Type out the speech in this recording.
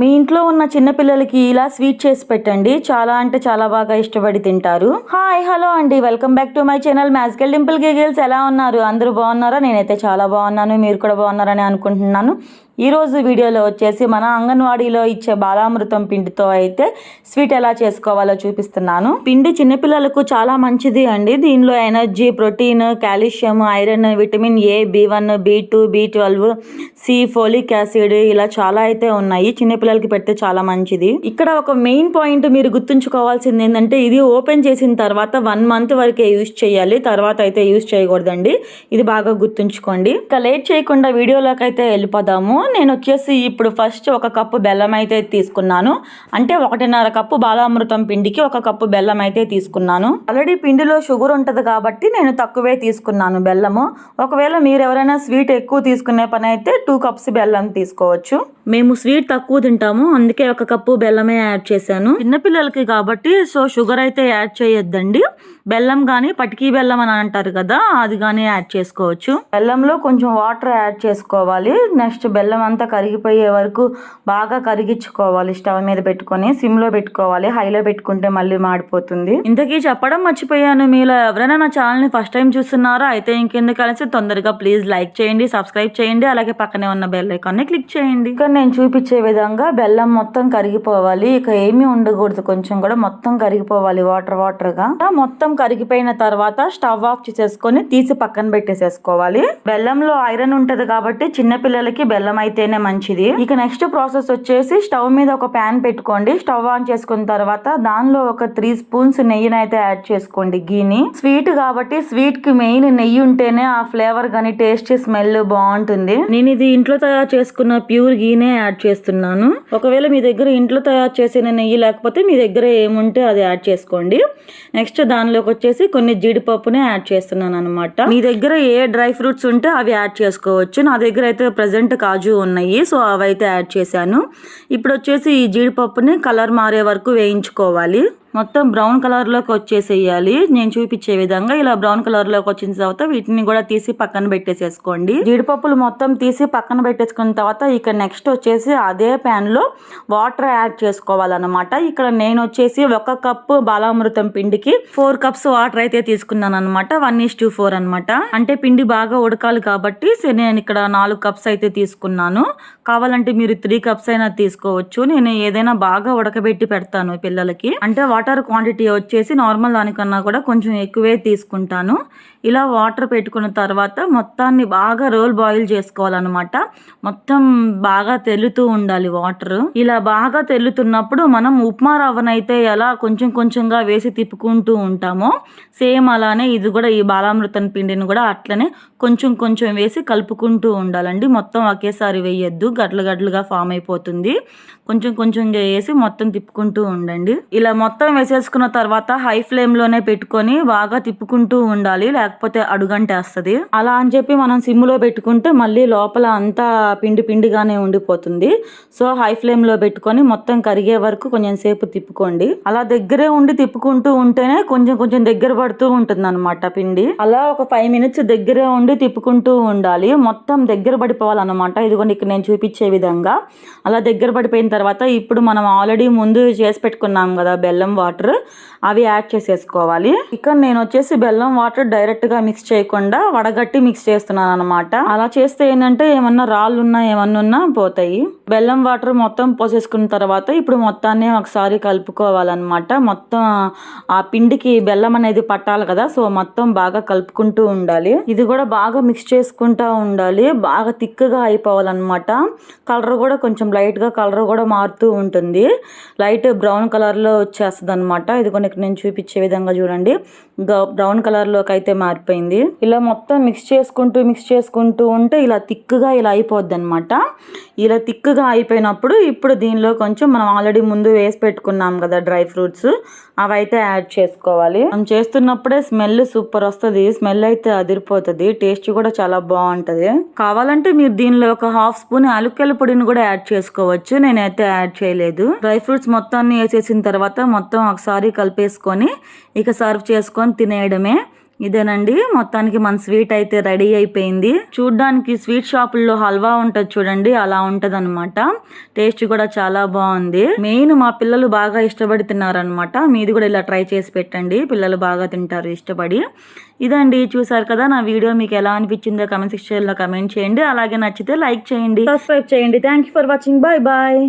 మీ ఇంట్లో ఉన్న చిన్నపిల్లలకి ఇలా స్వీట్ చేసి పెట్టండి. చాలా అంటే చాలా బాగా ఇష్టపడి తింటారు. హాయ్ హలో అండి. Welcome back to my channel magical dimple giggles. ఎలా ఉన్నారు? అందరూ బాగున్నారా? నేనైతే చాలా బాగున్నాను. మీరు కూడా బాగున్నారని అనుకుంటున్నాను. ఈరోజు వీడియోలో వచ్చేసి మన అంగన్వాడీలో ఇచ్చే బాలామృతం పిండితో అయితే స్వీట్ ఎలా చేసుకోవాలో చూపిస్తున్నాను. పిండి చిన్నపిల్లలకు చాలా మంచిది అండి. దీనిలో energy protein calcium iron vitamin A B one B two B twelve C folic acid ఇలా చాలా అయితే ఉన్నాయి. చిన్నపిల్లలకి పెడితే చాలా మంచిది. ఇక్కడ ఒక మెయిన్ పాయింట్ మీరు గుర్తుంచుకోవాల్సింది ఏంటంటే ఇది ఓపెన్ చేసిన తర్వాత వన్ మంత్ వరకే యూస్ చేయాలి. తర్వాత అయితే యూస్ చేయకూడదండి. ఇది బాగా గుర్తుంచుకోండి. ఇక లేట్ చేయకుండా వీడియోలోకి అయితే వెళ్ళిపోదాము. నేను వచ్చేసి ఇప్పుడు ఫస్ట్ ఒక కప్పు బెల్లం అయితే తీసుకున్నాను. అంటే ఒకటిన్నర కప్పు బాలామృతం పిండికి ఒక కప్పు బెల్లం అయితే తీసుకున్నాను. ఆల్రెడీ పిండిలో షుగర్ ఉంటుంది కాబట్టి నేను తక్కువే తీసుకున్నాను బెల్లము. ఒకవేళ మీరు ఎవరైనా స్వీట్ ఎక్కువ తీసుకునే పని అయితే టూ కప్స్ బెల్లం తీసుకోవచ్చు. మేము స్వీట్ తక్కువ తింటాము అందుకే ఒక కప్పు బెల్లమే యాడ్ చేశాను. చిన్నపిల్లలకి కాబట్టి సో షుగర్ అయితే యాడ్ చేయొద్దండి. బెల్లం కానీ పటికీ బెల్లం అని అంటారు కదా అది కానీ యాడ్ చేసుకోవచ్చు. బెల్లంలో కొంచెం వాటర్ యాడ్ చేసుకోవాలి. నెక్స్ట్ బెల్లం అంతా కరిగిపోయే వరకు బాగా కరిగించుకోవాలి. స్టవ్ మీద పెట్టుకొని సిమ్లో పెట్టుకోవాలి. హైలో పెట్టుకుంటే మళ్ళీ మాడిపోతుంది. ఇంతకీ చెప్పడం మర్చిపోయాను. మీలో ఎవరైనా నా ఛానల్ని ఫస్ట్ టైం చూస్తున్నారా? అయితే ఇంకెందుకు కలిసి తొందరగా ప్లీజ్ లైక్ చేయండి సబ్స్క్రైబ్ చేయండి అలాగే పక్కనే ఉన్న బెల్ ఐకాన్ని క్లిక్ చేయండి. ఇక్కడ నేను చూపించే విధంగా బెల్లం మొత్తం కరిగిపోవాలి. ఇక ఏమీ ఉండకూడదు. కొంచెం కూడా మొత్తం కరిగిపోవాలి వాటర్ వాటర్గా. మొత్తం కరిగిపోయిన తర్వాత స్టవ్ ఆఫ్ చేసేసుకొని తీసి పక్కన పెట్టేసేసుకోవాలి. బెల్లంలో ఐరన్ ఉంటది కాబట్టి చిన్నపిల్లలకి బెల్లం అయితేనే మంచిది. ఇక నెక్స్ట్ ప్రాసెస్ వచ్చేసి స్టవ్ మీద ఒక ప్యాన్ పెట్టుకోండి. స్టవ్ ఆన్ చేసుకున్న తర్వాత దానిలో ఒక త్రీ స్పూన్స్ నెయ్యిని అయితే యాడ్ చేసుకోండి గీని స్వీట్ కాబట్టి స్వీట్కి మెయిన్ నెయ్యి ఉంటేనే ఆ ఫ్లేవర్ కానీ టేస్ట్ స్మెల్ బాగుంటుంది. నేను ఇది ఇంట్లో తయారు చేసుకున్న ప్యూర్ గీనే యాడ్ చేస్తున్నాను. ఒకవేళ మీ దగ్గర ఇంట్లో తయారు చేసిన నెయ్యి లేకపోతే మీ దగ్గర ఏముంటే అది యాడ్ చేసుకోండి. నెక్స్ట్ దానిలోకి వచ్చేసి కొన్ని జీడిపప్పునే యాడ్ చేస్తున్నాను అనమాట మీ దగ్గర ఏ డ్రై ఫ్రూట్స్ ఉంటే అవి యాడ్ చేసుకోవచ్చు. నా దగ్గర అయితే ప్రజెంట్ కాజు ఉన్నాయి. సో అవైతే యాడ్ చేశాను. ఇప్పుడు వచ్చేసి ఈ జీడిపప్పుని కలర్ మారే వరకు వేయించుకోవాలి. మొత్తం బ్రౌన్ కలర్లోకి వచ్చేసేయాలి. నేను చూపించే విధంగా ఇలా బ్రౌన్ కలర్లోకి వచ్చిన తర్వాత వీటిని కూడా తీసి పక్కన పెట్టేసేసుకోండి. జీడిపప్పులు మొత్తం తీసి పక్కన పెట్టేసుకున్న తర్వాత ఇక నెక్స్ట్ వచ్చేసి అదే ప్యాన్లో వాటర్ యాడ్ చేసుకోవాలన్నమాట. ఇక్కడ నేను వచ్చేసి ఒక కప్పు బాలామృతం పిండికి ఫోర్ కప్స్ వాటర్ అయితే తీసుకున్నాను అనమాట వన్ ఈస్ టూ ఫోర్ అనమాట అంటే పిండి బాగా ఉడకాలి కాబట్టి నేను ఇక్కడ నాలుగు కప్స్ అయితే తీసుకున్నాను. కావాలంటే మీరు త్రీ కప్స్ అయినా తీసుకోవచ్చు. నేను ఏదైనా బాగా ఉడకబెట్టి పెడతాను పిల్లలకి. అంటే వాటర్ వాటర్ క్వాంటిటీ వచ్చేసి నార్మల్ దానికన్నా కూడా కొంచెం ఎక్కువే తీసుకుంటాను. ఇలా వాటర్ పెట్టుకున్న తర్వాత మొత్తాన్ని బాగా రోల్ బాయిల్ చేసుకోవాలన్నమాట. మొత్తం బాగా తెల్లుతూ ఉండాలి వాటర్. ఇలా బాగా తెల్లుతున్నప్పుడు మనం ఉప్మా రవ్వనైతే ఎలా కొంచెం కొంచెంగా వేసి తిప్పుకుంటూ ఉంటామో సేమ్ అలానే ఇది కూడా ఈ బాలామృతం పిండిని కూడా అట్లనే కొంచెం కొంచెం వేసి కలుపుకుంటూ ఉండాలండి. మొత్తం ఒకేసారి వేయొద్దు. గడ్లు గడ్లుగా ఫామ్ అయిపోతుంది. కొంచెం కొంచెంగా వేసి మొత్తం తిప్పుకుంటూ ఉండండి. ఇలా మొత్తం వేసేసుకున్న తర్వాత హై ఫ్లేమ్లోనే పెట్టుకొని బాగా తిప్పుకుంటూ ఉండాలి లేకపోతే అడుగంటేస్తుంది. అలా అని చెప్పి మనం సిమ్లో పెట్టుకుంటే మళ్ళీ లోపల అంతా పిండి పిండిగానే ఉండిపోతుంది. సో హై ఫ్లేమ్లో పెట్టుకొని మొత్తం కరిగే వరకు కొంచెం సేపు తిప్పుకోండి. అలా దగ్గరే ఉండి తిప్పుకుంటూ ఉంటేనే కొంచెం కొంచెం దగ్గర పడుతూ ఉంటుంది అనమాట పిండి. అలా ఒక ఫైవ్ మినిట్స్ దగ్గరే ఉండి తిప్పుకుంటూ ఉండాలి. మొత్తం దగ్గర పడిపోవాలన్నమాట. ఇదిగోండి ఇక్కడ నేను చూపించే విధంగా. అలా దగ్గర పడిపోయిన తర్వాత ఇప్పుడు మనం ఆల్రెడీ ముందు చేసి పెట్టుకున్నాం కదా బెల్లం వాటర్ అవి యాడ్ చేసేసుకోవాలి. ఇక్కడ నేను వచ్చేసి బెల్లం వాటర్ డైరెక్ట్గా మిక్స్ చేయకుండా వడగట్టి మిక్స్ చేస్తున్నాను అనమాట అలా చేస్తే ఏంటంటే ఏమన్నా రాళ్ళు ఉన్నా ఏమన్నా ఉన్నా పోతాయి. బెల్లం వాటర్ మొత్తం పోసేసుకున్న తర్వాత ఇప్పుడు మొత్తాన్ని ఒకసారి కలుపుకోవాలన్నమాట. మొత్తం ఆ పిండికి బెల్లం అనేది పట్టాలి కదా సో మొత్తం బాగా కలుపుకుంటూ ఉండాలి. ఇది కూడా బాగా మిక్స్ చేసుకుంటూ ఉండాలి. బాగా థిక్గా అయిపోవాలన్నమాట. కలర్ కూడా కొంచెం లైట్గా కలర్ కూడా మారుతూ ఉంటుంది. లైట్ బ్రౌన్ కలర్లో వచ్చేస్తుంది అనమాట ఇది కొన్ని నేను చూపించే విధంగా చూడండి. బ్రౌన్ కలర్లోకి అయితే మారిపోయింది. ఇలా మొత్తం మిక్స్ చేసుకుంటూ మిక్స్ చేసుకుంటూ ఉంటే ఇలా థిక్గా ఇలా అయిపోద్ది అనమాట ఇలా తిక్కుగా అయిపోయినప్పుడు ఇప్పుడు దీనిలో కొంచెం మనం ఆల్రెడీ ముందు వేసి పెట్టుకున్నాం కదా డ్రై ఫ్రూట్స్ అవైతే యాడ్ చేసుకోవాలి. మనం చేస్తున్నప్పుడే స్మెల్ సూపర్ వస్తుంది స్మెల్ అయితే అదిరిపోతుంది టేస్ట్ కూడా చాలా బాగుంటుంది. కావాలంటే మీరు దీనిలో ఒక హాఫ్ స్పూన్ అలుకెల పొడిని కూడా యాడ్ చేసుకోవచ్చు నేనైతే యాడ్ చేయలేదు. డ్రై ఫ్రూట్స్ మొత్తాన్ని వేసేసిన తర్వాత మొత్తం ఒకసారి కలిపేసుకొని ఇక సర్వ్ చేసుకొని తినేయడమే. ఇదేనండి మొత్తానికి మన స్వీట్ అయితే రెడీ అయిపోయింది. చూడ్డానికి స్వీట్ షాపుల్లో హల్వా ఉంటుంది చూడండి అలా ఉంటుంది అనమాట టేస్ట్ కూడా చాలా బాగుంది. మెయిన్ మా పిల్లలు బాగా ఇష్టపడి తిన్నారనమాట మీది కూడా ఇలా ట్రై చేసి పెట్టండి పిల్లలు బాగా తింటారు ఇష్టపడి. ఇదండి చూసారు కదా నా వీడియో మీకు ఎలా అనిపించిందో కమెంట్ సెక్షన్లో కమెంట్ చేయండి. అలాగే నచ్చితే లైక్ చేయండి సబ్స్క్రైబ్ చేయండి. Thank for watching bye bye